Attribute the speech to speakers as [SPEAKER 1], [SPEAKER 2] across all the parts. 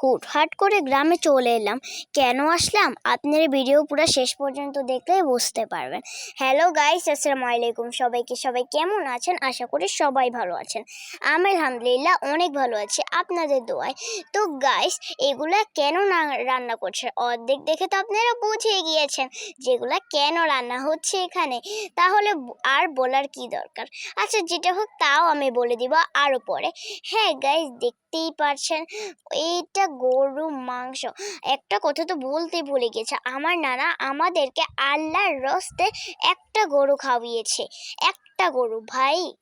[SPEAKER 1] হুটহাট করে গ্রামে চলে এলাম। কেন আসলাম? আপনারা ভিডিও পুরো শেষ পর্যন্ত দেখলেই বুঝতে পারবেন। হ্যালো গাইস আসসালামু আলাইকুম। সবাইকে সবাই কেমন আছেন? আশা করি সবাই ভালো আছেন। আমি আলহামদুলিল্লাহ অনেক ভালো আছি আপনাদের দোয়ায়। তো গাইস এগুলা কেন না রান্না করছে অর্ধেক দেখে তো আপনারা বুঝে গিয়েছেন যেগুলা কেন রান্না হচ্ছে এখানে। তাহলে আর বলার কি দরকার? আচ্ছা যেটা হোক তাও আমি বলে দিব আরও পরে। হ্যাঁ গাইস দেখতেই পারছেন। এইটা গরু, মাংস। একটা কথা তো বলতে ভুলে গেছে, আমার নানা আমাদেরকে আল্লাহর রস্তে একটা গরু খাওয়িয়েছে। একটা গরু, ভাই।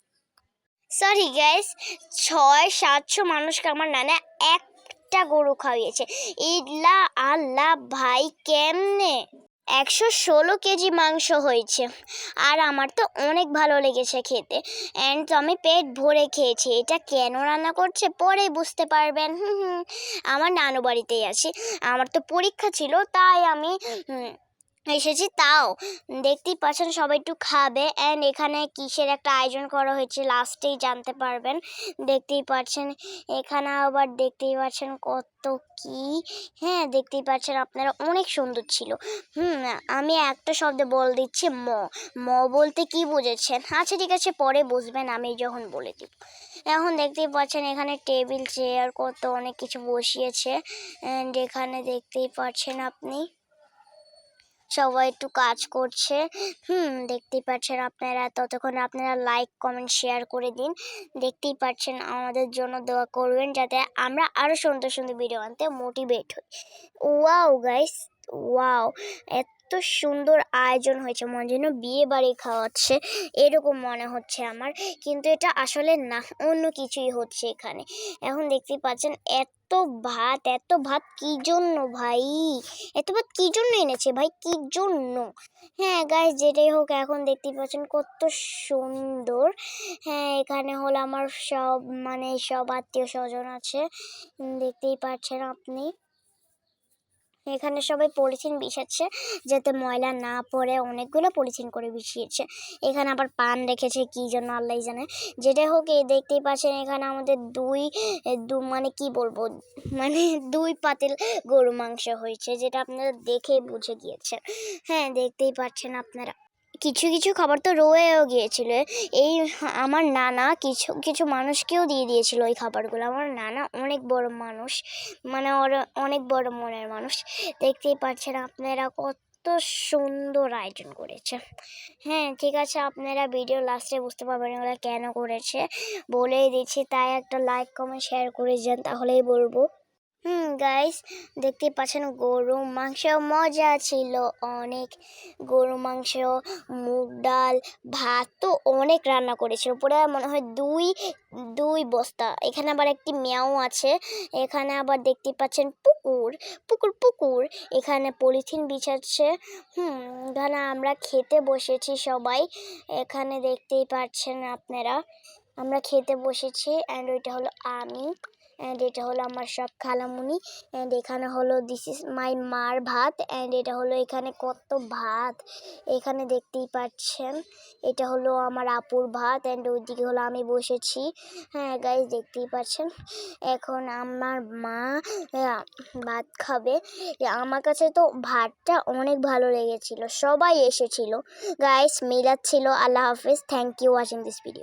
[SPEAKER 1] সরি গাইস ছয়, সাতশো মানুষকে আমার নানা একটা গরু খাওয়িয়েছে। ইল্লা আল্লাহ, ভাই, কেমনে? একশো ষোলো কেজি মাংস হয়েছে। আর আমার তো অনেক ভালো লেগেছে খেতে। অ্যান্ড তো আমি পেট ভরে খেয়েছি। এটা কেন রান্না করছে পরে বুঝতে পারবেন। হুম হুম আমার নানু বাড়িতেই আছি। আমার তো পরীক্ষা ছিল, তাই আমি এসেছি তাও। দেখতেই পাচ্ছেন সবাই একটু খাবে। অ্যান্ড এখানে কিসের একটা আয়োজন করা হয়েছে লাস্টেই জানতে পারবেন। দেখতেই পাচ্ছেন, এখানে আবার দেখতেই পাচ্ছেন কত কি। হ্যাঁ দেখতেই পাচ্ছেন আপনারা অনেক সুন্দর ছিল। হুম, আমি একটা শব্দে বল দিচ্ছি ম। ম বলতে কি বুঝেছেন? আচ্ছা ঠিক আছে, পরে বুঝবেন, আমি যখন বলে দিব। এখন দেখতেই পাচ্ছেন এখানে টেবিল, চেয়ার, কত অনেক কিছু বসিয়েছে। অ্যান্ড এখানে দেখতেই পাচ্ছেন আপনি। সবাই একটু কাজ করছে। হুম, দেখতেই পাচ্ছেন আপনারা ততক্ষণ আপনারা লাইক কমেন্ট শেয়ার করে দিন। দেখতেই পাচ্ছেন আমাদের জন্য দোয়া করবেন যাতে আমরা আরও সুন্দর সুন্দর ভিডিও আনতে মোটিভেট হই। ওয়াও গাইস ওয়াও এত সুন্দর আয়োজন হয়েছে, মনে যেন বিয়ে বাড়ি খাওয়াচ্ছে, এরকম মনে হচ্ছে আমার। কিন্তু এটা আসলে না, অন্য কিছুই হচ্ছে এখানে। এখন দেখতেই পাচ্ছেন, এত ভাত এত ভাত কি জন্য ভাই? এত ভাত কি জন্য এনেছে ভাই? কি জন্য? হ্যাঁ গাইস যেটাই হোক, এখন দেখতেই পাচ্ছেন কত সুন্দর। হ্যাঁ এখানে হলো আমার সব মানে সব আত্মীয় স্বজন আছে। দেখতেই পাচ্ছেন আপনি। এখানে সবাই পলিথিন বিছাচ্ছে যাতে ময়লা না পড়ে, অনেকগুলো পলিথিন করে বিছিয়েছে। এখানে আবার পান রেখেছে, কি জন্য আল্লাহ জানে। যেটা হোক, এই দেখতেই পাচ্ছেন এখানে আমাদের দুই দু মানে কি বলব মানে দুই পাতিল গরু মাংস হয়েছে, যেটা আপনারা দেখে বুঝে গিয়েছেন হ্যাঁ দেখতেই পাচ্ছেন আপনারা। কিছু কিছু খাবার তো রয়েও গিয়েছিল। এই আমার নানা কিছু কিছু মানুষকেও দিয়ে দিয়েছিল ওই খাবারগুলো। আমার নানা অনেক বড় মানুষ মানে ওর অনেক বড় মনের মানুষ। দেখতেই পাচ্ছেন আপনারা কত সুন্দর আয়োজন করেছে। হ্যাঁ ঠিক আছে, আপনারা ভিডিও লাস্টে বুঝতে পারবেন ওরা কেন করেছে। বলেই দিচ্ছি, তাই একটা লাইক কমেন্ট শেয়ার করে যান, তাহলেই বলব। হুম গাইস দেখতেই পাচ্ছেন গরু মাংস মজা ছিল অনেক। গরু মাংস, মুগ ডাল, ভাত তো অনেক রান্না করেছিল পুরো মনে হয় দুই দুই বস্তা। এখানে আবার একটি মেয়াও আছে। এখানে আবার দেখতে পাচ্ছেন পুকুর পুকুর পুকুর। এখানে পলিথিন বিছাচ্ছে। হুম, এখানে আমরা খেতে বসেছি সবাই। এখানে দেখতেই পাচ্ছেন আপনারা। আমরা খেতে বসেছি অ্যান্ড ওইটা হলো আমি। অ্যান্ড এটা হলো আমার সব খালামুনি অ্যান্ড এখানে হলো দিস ইজ মাই মার ভাত অ্যান্ড এটা হলো এখানে কত ভাত, এখানে দেখতেই পাচ্ছেন, এটা হলো আমার আপুর ভাত অ্যান্ড ওইদিকে হলো আমি বসেছি হ্যাঁ গাইজ দেখতেই পাচ্ছেন, এখন আমার মা ভাত খাবে আমার কাছে তো ভাতটা অনেক ভালো লেগেছিল, সবাই এসেছিল গাইস মিলাদ ছিল, আল্লাহ হাফিজ thank you watching this video